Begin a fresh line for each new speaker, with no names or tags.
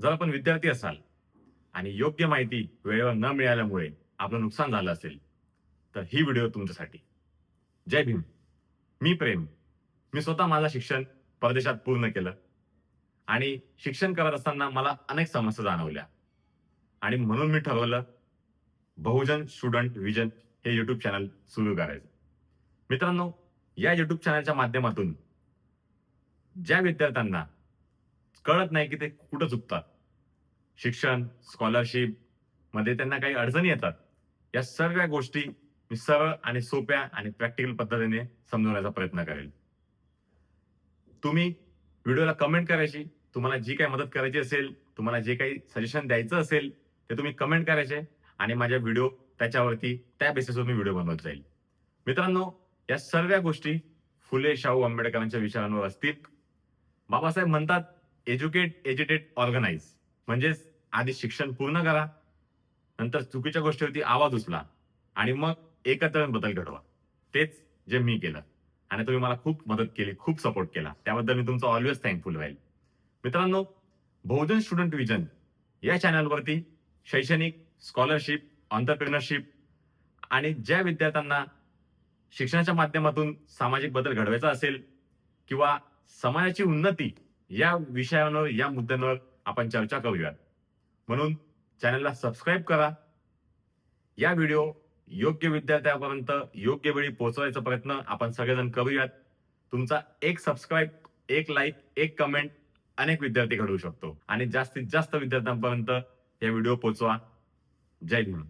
जर आपण विद्यार्थी असाल आणि योग्य माहिती वेळेवर न मिळाल्यामुळे आपलं नुकसान झालं असेल तर ही व्हिडिओ तुमच्यासाठी. जय भीम. मी प्रेम. मी स्वतः माझं शिक्षण परदेशात पूर्ण केलं आणि शिक्षण करत असताना मला अनेक समस्या जाणवल्या. आणि म्हणून मी ठरवलं बहुजन स्टुडंट विजन हे यूट्यूब चॅनल सुरू करायचं. मित्रांनो या यूट्यूब चॅनलच्या माध्यमातून ज्या विद्यार्थ्यांना कळत नाही की ते कुठं चुकतात. शिक्षण स्कॉलरशिपमध्ये त्यांना काही अडचणी येतात. या सर्व गोष्टी मी सरळ आणि सोप्या आणि प्रॅक्टिकल पद्धतीने समजवण्याचा प्रयत्न करेल. तुम्ही व्हिडिओला कमेंट करायची तुम्हाला जी काही मदत करायची असेल तुम्हाला जे काही सजेशन द्यायचं असेल ते तुम्ही कमेंट करायचे आणि माझ्या व्हिडिओ त्याच्यावरती त्या बेसिसवर मी व्हिडिओ बनवत जाईल. मित्रांनो या सर्व गोष्टी फुले शाहू आंबेडकरांच्या विचारांवर असतील. बाबासाहेब म्हणतात एज्युकेट एज्युकेट ऑर्गनाइज म्हणजेच आधी शिक्षण पूर्ण करा नंतर चुकीच्या गोष्टीवरती आवाज उचला आणि मग एकत्र बदल घडवा. तेच जे मी केलं. आणि तुम्ही मला खूप मदत केली खूप सपोर्ट केला. त्याबद्दल मी तुमचं ऑलवेज थँकफुल राहील. मित्रांनो बहुजन स्टुडंट विजन या चॅनलवरती शैक्षणिक स्कॉलरशिप ऑन्टरप्रिनरशिप आणि ज्या विद्यार्थ्यांना शिक्षणाच्या माध्यमातून सामाजिक बदल घडवायचा असेल किंवा समाजाची उन्नती या विषयांवर या मुद्द्यांवर आपण चर्चा करूयात. म्हणून चॅनलला सबस्क्राईब करा. या व्हिडिओ योग्य विद्यार्थ्यापर्यंत योग्य वेळी पोहोचवायचा प्रयत्न आपण सगळेजण करूयात. तुमचा एक सबस्क्राईब एक लाईक एक कमेंट अनेक विद्यार्थी घडवू शकतो. आणि जास्तीत जास्त विद्यार्थ्यांपर्यंत या व्हिडिओ पोहोचवा. जय भीम